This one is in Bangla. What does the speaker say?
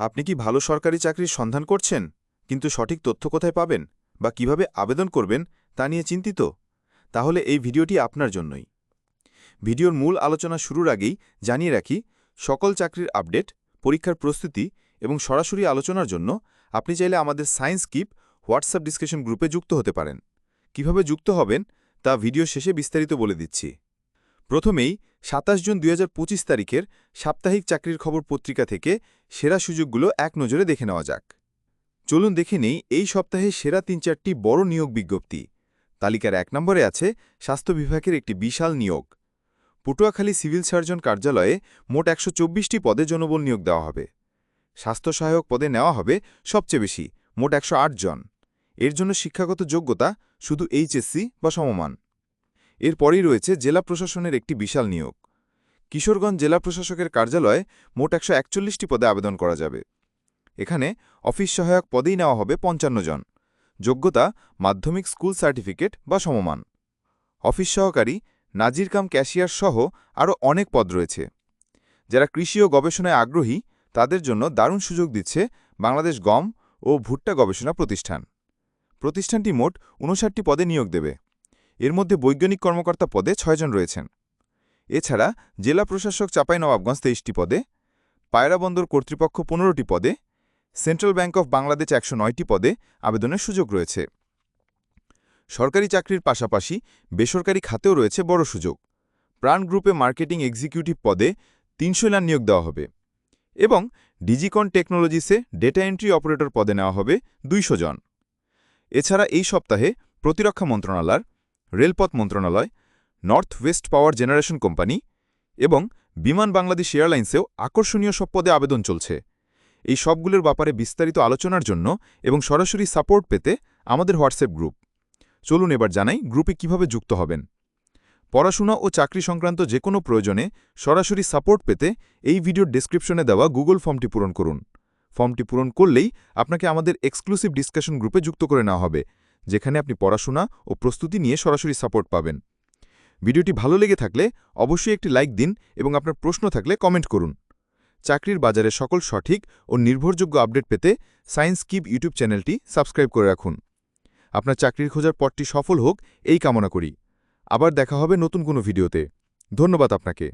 আপনি কি ভালো সরকারি চাকরির সন্ধান করছেন? কিন্তু সঠিক তথ্য কোথায় পাবেন? বা কীভাবে আবেদন করবেন? তা নিয়ে চিন্তিত। তাহলে এই ভিডিওটি আপনার জন্যই। ভিডিওর মূল আলোচনা শুরুর আগেই জানিয়ে রাখি, সকল চাকরির আপডেট, পরীক্ষার প্রস্তুতি এবং সরাসরি আলোচনার জন্য আপনি চাইলে আমাদের সায়েন্স কিপ হোয়াটসঅ্যাপ ডিসকাশন গ্রুপে যুক্ত হতে পারেন। কীভাবে যুক্ত হবেন? তা ভিডিও শেষে বিস্তারিত বলে দিচ্ছি। প্রথমেই সাতাশ জুন দুই হাজার পঁচিশ তারিখের সাপ্তাহিক চাকরির খবর পত্রিকা থেকে সেরা সুযোগগুলো এক নজরে দেখে নেওয়া যাক। চলুন দেখে নেই এই সপ্তাহে সেরা তিন চারটি বড় নিয়োগ বিজ্ঞপ্তি। তালিকার এক নম্বরে আছে স্বাস্থ্য বিভাগের একটি বিশাল নিয়োগ। পটুয়াখালী সিভিল সার্জন কার্যালয়ে মোট একশো পদে জনবল নিয়োগ দেওয়া হবে। স্বাস্থ্য সহায়ক পদে নেওয়া হবে সবচেয়ে বেশি, মোট একশো আট জন। এর জন্য শিক্ষাগত যোগ্যতা শুধু এইচএসসি বা সমমান। এরপরই রয়েছে জেলা প্রশাসনের একটি বিশাল নিয়োগ। কিশোরগঞ্জ জেলা প্রশাসকের কার্যালয়ে মোট একশো একচল্লিশটি পদে আবেদন করা যাবে। এখানে অফিস সহায়ক পদেই নেওয়া হবে পঞ্চান্ন জন। যোগ্যতা, মাধ্যমিক স্কুল সার্টিফিকেট বা সমমান। অফিস সহকারী, নাজির কাম ক্যাশিয়ার সহ আরও অনেক পদ রয়েছে। যারা কৃষি ও গবেষণায় আগ্রহী, তাদের জন্য দারুণ সুযোগ দিচ্ছে বাংলাদেশ গম ও ভুট্টা গবেষণা প্রতিষ্ঠান। প্রতিষ্ঠানটি মোট উনষাটটি পদে নিয়োগ দেবে। এর মধ্যে বৈজ্ঞানিক কর্মকর্তা পদে ছয়জন রয়েছেন। এছাড়া জেলা প্রশাসক চাঁপাইনবাবগঞ্জ তেইশটি পদে, পায়রা বন্দর কর্তৃপক্ষ পনেরোটি পদে, সেন্ট্রাল ব্যাংক অফ বাংলাদেশ একশো নয়টি পদে আবেদনের সুযোগ রয়েছে। সরকারি চাকরির পাশাপাশি বেসরকারি খাতেও রয়েছে বড় সুযোগ। প্রাণ গ্রুপে মার্কেটিং এক্সিকিউটিভ পদে তিনশো লান নিয়োগ দেওয়া হবে এবং ডিজিকন টেকনোলজিসে ডেটা এন্ট্রি অপারেটর পদে নেওয়া হবে দুইশো জন। এছাড়া এই সপ্তাহে প্রতিরক্ষা মন্ত্রণালয় রেলপথ মন্ত্রণালয়, north west power generation company এবং বিমান বাংলাদেশ এয়ারলাইন্সেও আকর্ষণীয় সব পদে আবেদন চলছে। এই সবগুলোর ব্যাপারে বিস্তারিত আলোচনার জন্য এবং সরাসরি সাপোর্ট পেতে আমাদের হোয়াটসঅ্যাপ গ্রুপ। চলুন এবার জানাই গ্রুপে কীভাবে যুক্ত হবেন। পড়াশোনা ও চাকরি সংক্রান্ত যে কোনো প্রয়োজনে সরাসরি সাপোর্ট পেতে এই ভিডিওর ডেসক্রিপশনে দেওয়া গুগল ফর্মটি পূরণ করুন। ফর্মটি পূরণ করলেই আপনাকে আমাদের এক্সক্লুসিভ ডিসকাশন গ্রুপে যুক্ত করে নেওয়া হবে। যেখানে আপনি পড়াশোনা ও প্রস্তুতি নিয়ে সরাসরি সাপোর্ট পাবেন। ভিডিওটি ভালো লেগে থাকলে অবশ্যই একটি লাইক দিন এবং আপনার প্রশ্ন থাকলে কমেন্ট করুন। চাকরির বাজারে সকল সঠিক ও নির্ভরযোগ্য আপডেট পেতে সায়েন্স কিপ ইউটিউব চ্যানেলটি সাবস্ক্রাইব করে রাখুন। আপনার চাকরির খোঁজার পথটি সফল হোক, এই কামনা করি। আবার দেখা হবে নতুন কোনো ভিডিওতে। ধন্যবাদ আপনাকে।